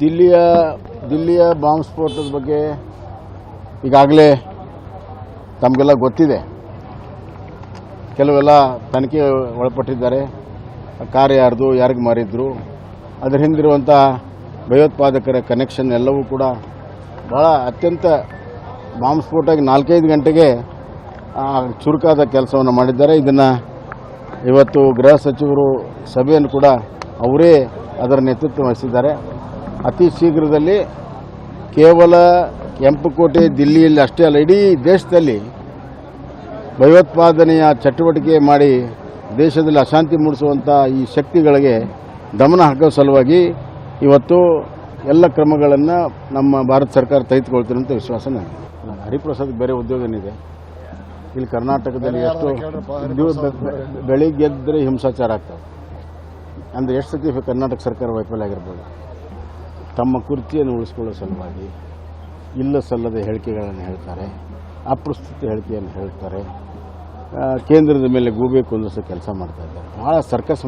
ದಿಲ್ಲಿಯ ದಿಲ್ಲಿಯ ಬಾಂಬ್ ಸ್ಫೋಟದ ಬಗ್ಗೆ ಈಗಾಗಲೇ ತಮಗೆಲ್ಲ ಗೊತ್ತಿದೆ. ಕೆಲವೆಲ್ಲ ತನಿಖೆ ಒಳಪಟ್ಟಿದ್ದಾರೆ. ಕಾರ್ ಯಾರ್ದು, ಯಾರಿಗೆ ಮಾರಿದ್ರು. ಅದರ ಹಿಂದಿರುವಂಥ ಭಯೋತ್ಪಾದಕರ ಕನೆಕ್ಷನ್ ಎಲ್ಲವೂ ಕೂಡ ಭಾಳ ಅತ್ಯಂತ ಬಾಂಬ್ ಸ್ಫೋಟಕ್ಕೆ ನಾಲ್ಕೈದು ಗಂಟೆಗೆ ಚುರುಕಾದ ಕೆಲಸವನ್ನು ಮಾಡಿದ್ದಾರೆ. ಇದನ್ನು ಇವತ್ತು ಗೃಹ ಸಚಿವರು, ಸಭೆಯನ್ನು ಕೂಡ ಅವರೇ ಅದರ ನೇತೃತ್ವ ವಹಿಸಿದ್ದಾರೆ. ಅತಿ ಶೀಘ್ರದಲ್ಲಿ ಕೇವಲ ಕೆಂಪುಕೋಟೆ ದಿಲ್ಲಿಯಲ್ಲಿ ಅಷ್ಟೇ ಅಲ್ಲ ಇಡೀ ದೇಶದಲ್ಲಿ ಭಯೋತ್ಪಾದನೆಯ ಚಟುವಟಿಕೆ ಮಾಡಿ ದೇಶದಲ್ಲಿ ಅಶಾಂತಿ ಮೂಡಿಸುವಂಥ ಈ ಶಕ್ತಿಗಳಿಗೆ ದಮನ ಹಾಕೋ ಸಲುವಾಗಿ ಇವತ್ತು ಎಲ್ಲ ಕ್ರಮಗಳನ್ನು ನಮ್ಮ ಭಾರತ ಸರ್ಕಾರ ತೆಗೆದುಕೊಳ್ತೀನಿ ಅಂತ ವಿಶ್ವಾಸ ನನಗೆ ಹರಿಪ್ರಸಾದ್ ಬೇರೆ ಉದ್ಯೋಗ ಏನಿದೆ? ಇಲ್ಲಿ ಕರ್ನಾಟಕದಲ್ಲಿ ಎಷ್ಟು ಬೆಳಿಗ್ಗೆದ್ದರೆ ಹಿಂಸಾಚಾರ ಆಗ್ತವೆ ಅಂದರೆ ಎಷ್ಟು ಸತಿ ಕರ್ನಾಟಕ ಸರ್ಕಾರ ವೈಫಲ್ಯ ಆಗಿರ್ಬೋದು? ತಮ್ಮ ಕುರ್ಚಿಯನ್ನು ಉಳಿಸ್ಕೊಳ್ಳೋ ಸಲುವಾಗಿ ಇಲ್ಲ ಸಲ್ಲದ ಹೇಳಿಕೆಗಳನ್ನು ಹೇಳ್ತಾರೆ, ಅಪ್ರಸ್ತುತ ಹೇಳಿಕೆಯನ್ನು ಹೇಳ್ತಾರೆ. ಕೇಂದ್ರದ ಮೇಲೆ ಗೂಬೆ ಕುಂದಿಸೋ ಕೆಲಸ ಮಾಡ್ತಾ ಇದ್ದಾರೆ. ಭಾಳ ಸರ್ಕಸ್